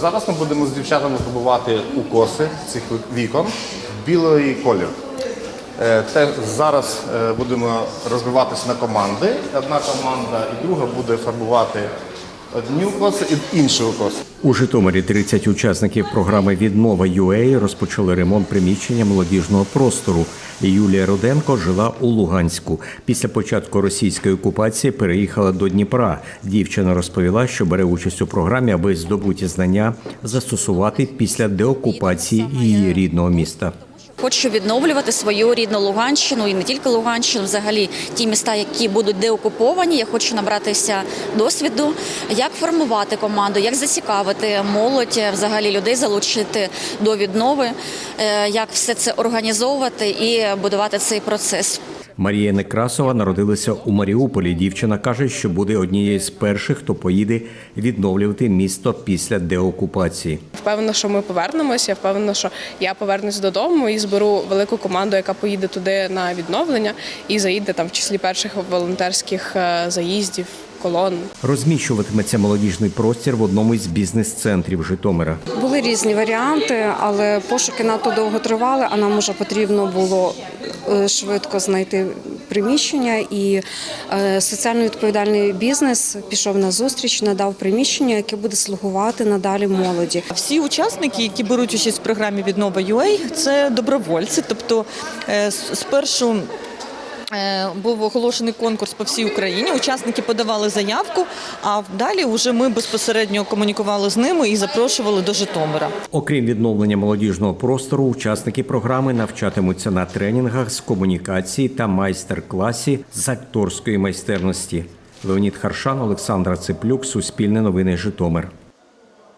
Зараз ми будемо з дівчатами фарбувати укоси цих вікон в білий колір. Е, Те зараз е, будемо розбиватися на команди. Одна команда і друга буде фарбувати одні укоси і інші укоси. У Житомирі 30 учасників програми Віднова UA розпочали ремонт приміщення молодіжного простору. Юлія Руденко жила у Луганську. Після початку російської окупації переїхала до Дніпра. Дівчина розповіла, що бере участь у програмі, аби здобуті знання застосувати після деокупації її рідного міста. Хочу відновлювати свою рідну Луганщину і не тільки Луганщину, взагалі ті міста, які будуть деокуповані. Я хочу набратися досвіду, як формувати команду, як зацікавити молодь, взагалі людей залучити до віднови, е, як все це організовувати і будувати цей процес. Марія Некрасова народилася у Маріуполі. Дівчина каже, що буде однією з перших, хто поїде відновлювати місто після деокупації. Впевнена, що ми повернемося. Впевнена, що я повернусь додому і зберу велику команду, яка поїде туди на відновлення і заїде там в числі перших волонтерських е, заїздів, колон. Розміщуватиметься молодіжний простір в одному із бізнес-центрів Житомира. Були різні варіанти, але пошуки надто довго тривали, а нам уже потрібно було е, швидко знайти приміщення. І е, соціально відповідальний бізнес пішов на зустріч, надав приміщення, яке буде слугувати надалі молоді. Всі учасники, які беруть участь в програмі Віднова UA, це добровольці. Тобто е, спершу був оголошений конкурс по всій Україні. Учасники подавали заявку, а далі вже ми безпосередньо комунікували з ними і запрошували до Житомира. Окрім відновлення молодіжного простору, учасники програми навчатимуться на тренінгах з комунікації та майстер-класі з акторської майстерності. Леонід Харшан, Олександра Цеплюк, Суспільне новини Житомир.